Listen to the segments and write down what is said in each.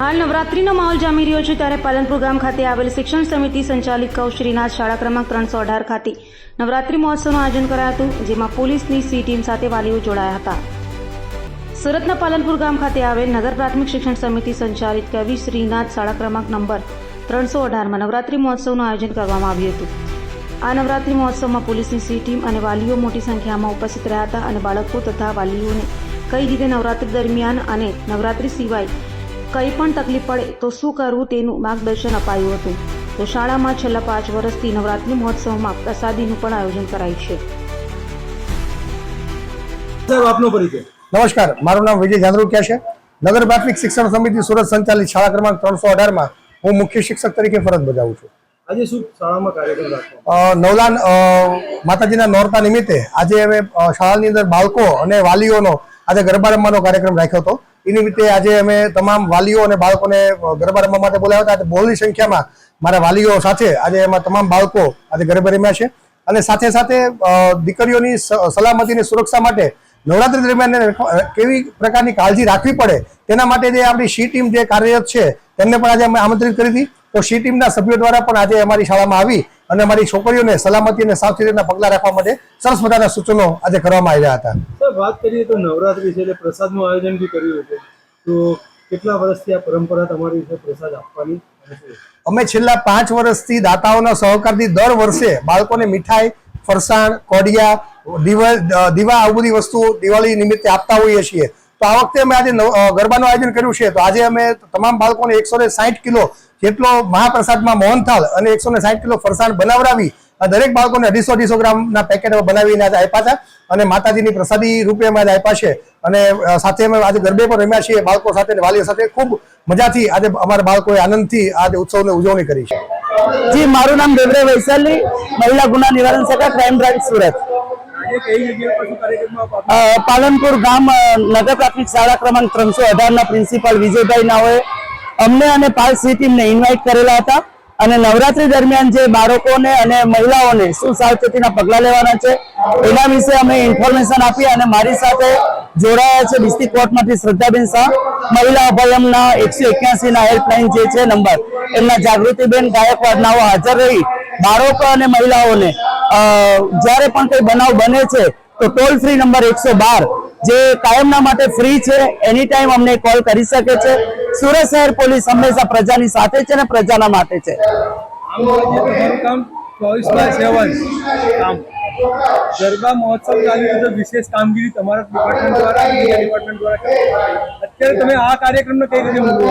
હાલ નવરાત્રીનો માહોલ જામી રહ્યો છે ત્યારે પાલનપુર ગામ ખાતે આવેલ શિક્ષણ સમિતિ સંચાલિત કૌશ્રીનાથ શાળા ક્રમાંક ત્રણસો અઢાર ખાતે નવરાત્રી મહોત્સવનું આયોજન કરાયું હતું, જેમાં પોલીસની સી ટીમ સાથે વાલીઓ જોડાયા હતા. સુરતના પાલનપુર ગામ ખાતે આવેલ નગર પ્રાથમિક શિક્ષણ સમિતિ સંચાલિત કવિ શ્રીનાથ શાળા ક્રમાંક નંબર ત્રણસો અઢારમાં નવરાત્રી મહોત્સવનું આયોજન કરવામાં આવ્યું હતું. આ નવરાત્રી મહોત્સવમાં પોલીસની સી ટીમ અને વાલીઓ મોટી સંખ્યામાં ઉપસ્થિત રહ્યા હતા અને બાળકો તથા વાલીઓને કઈ રીતે નવરાત્રી દરમિયાન અને નવરાત્રી સિવાય કંઈ પણ તકલીફ પડે તો શું કરવું તેનું માર્ગદર્શન અપાયું હતું. તો શાળામાં છેલ્લા પાંચ વર્ષથી નવરાત્રિ મહોત્સવમાં પ્રસાદીનું પણ આયોજન કરાયું છે. આપનો પરિચય. નમસ્કાર. મારું નામ વિજય જાંદરૂકિયા છે. નગર પ્રાથમિક શિક્ષણ સમિતિ સુરત સંચાલિત શાળા ક્રમાંક ત્રણસો અઢારમાં હું મુખ્ય શિક્ષક તરીકે ફરજ બજાવું છું. આજે શું શાળામાં કાર્યક્રમ નવલાન માતાજીના નોરતા નિમિત્તે આજે અમે શાળાની અંદર બાળકો અને વાલીઓનો આજે ગરબા રમવાનો કાર્યક્રમ રાખ્યો હતો. એ નિમિત્તે આજે અમે તમામ વાલીઓ અને બાળકોને ગરબા રમવા માટે બોલાવ્યા હતા. બહોળી સંખ્યામાં મારા વાલીઓ સાથે આજે એમાં તમામ બાળકો આજે ગરબા રમ્યા છે. અને સાથે સાથે દીકરીઓની સ- સલામતીની સુરક્ષા માટે નવરાત્રી દરમિયાન કેવી પ્રકારની કાળજી રાખવી પડે તેના માટે જે આપણી સી ટીમ જે કાર્યરત છે, તેમને પણ આજે અમે આમંત્રિત કરી હતી. તો સી ટીમના સભ્યો દ્વારા પણ આજે અમારી શાળામાં આવી અને અમારી છોકરીઓને સલામતી અને સાવચેતીના પગલાં રાખવા માટે સરસ મજાના સૂચનો આજે કરવામાં આવ્યા હતા. વાત કરીએ તો નવરાત્રી છે એટલે પ્રસાદનું આયોજન બી કર્યું હતું. તો કેટલા વર્ષથી આ પરંપરા તમારી છે પ્રસાદ આપવાની? અમે છેલ્લા પાંચ વર્ષથી દાતાઓના સહકારથી દર વર્ષે બાળકોને મીઠાઈ ફરસાણ કોડિયા દીવા દીવા આ બધી વસ્તુ દિવાળી નિમિત્તે આપતા હોઈએ છીએ. તો આ વખતે અમે આજે ગરબાનું આયોજન કર્યું છે. તો આજે અમે તમામ બાળકોને એકસો કિલો જેટલો મહાપ્રસાદમાં મોહનથાળ અને એકસો કિલો ફરસાણ બનાવડાવી દરેક બાળકોને અઢીસો અઢીસો ગ્રામના પેકેટ બનાવીને આજે આપ્યા હતા અને માતાજીની પ્રસાદી રૂપે અમે આજે આપ્યા છે. અને સાથે અમે આજે ગરબે પણ રમ્યા છીએ. બાળકો સાથે વાલીઓ સાથે ખૂબ મજાથી આજે અમારા બાળકોએ આનંદથી આજે ઉત્સવની ઉજવણી કરી છે. જી, મારું નામ દેવરે વૈશાલી, મહિલા ગુના નિવારણ શાખા ક્રાઇમ બ્રાન્ચ સુરત. પાલનપુર ગામ નગર પ્રાથમિક શાળા ક્રમાંક ત્રણસો અઢારના પ્રિન્સિપાલ વિજયભાઈ નાઓએ અમને અને પાલ સી ટીમને ઇન્વાઇટ કરેલા હતા અને નવરાત્રી દરમિયાન જે બાળકોને અને મહિલાઓને શું સાવચેતીના પગલાં લેવાના છે, એના વિશે અમે ઇન્ફોર્મેશન આપી અને મારી સાથે જોડાયા છે ડિસ્ટ્રિક્ટ કોર્ટમાંથી શ્રદ્ધાબેન શાહ. મહિલા અભયમના એકસો એક્યાસી ના હેલ્પલાઇન જે છે નંબર. એમના જાગૃતિબેન ગાયકવાડ નાઓ હાજર રહી બાળકો અને મહિલાઓને જ્યારે પણ કોઈ બનાવ બને છે, તો ટોલ ફ્રી નંબર એકસો બાર, જે કાયમના માટે ફ્રી છે એની ટાઈમ અમને કોલ કરી શકે છે. સુરત શહેર પોલીસ હંમેશા પ્રજાની સાથે છે અને પ્રજાના માટે છે. ગરબા મહોત્સવ ચાલી રહ્યો વિશેષ કામગીરી તમારા ડિપાર્ટમેન્ટ દ્વારા ડિપાર્ટમેન્ટ દ્વારા. અત્યારે તમે આ કાર્યક્રમને કઈ રીતે મૂકવો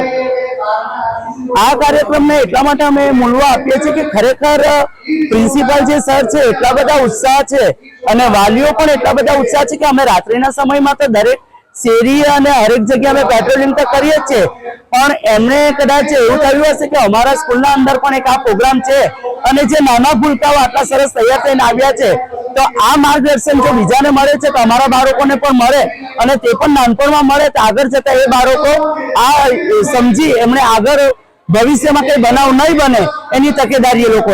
આ કાર્યક્રમને એટલા માટે અમે મૂલવા આપીએ છીએ કે ખરેખર પ્રિન્સિપાલ જે સર છે એટલા બધા ઉત્સાહ છે અને વાલીઓ પણ એટલા બધા ઉત્સાહ છે કે અમે રાત્રિના સમયમાં તો દરેક શેરી અને હરેક જગ્યાએ અમે પેટ્રોલિંગ તો કરીએ જ છે પણ એમને કદાચ એવું થયું હશે કે અમારા સ્કૂલના અંદર પણ એક આ પ્રોગ્રામ છે અને જે નાના ભૂલકાઓ આટલા સરસ તૈયાર થઈને આવ્યા છે તો આ માર્ગદર્શન જો બીજાને મળે છે તો અમારા બાળકોને પણ મળે અને તે પણ નાનપણમાં મળે તો આગળ જતા એ બાળકો આ સમજી એમણે આગળ ભવિષ્યમાં કઈ બનાવ નહીં બને એની તકેદારી એ લોકો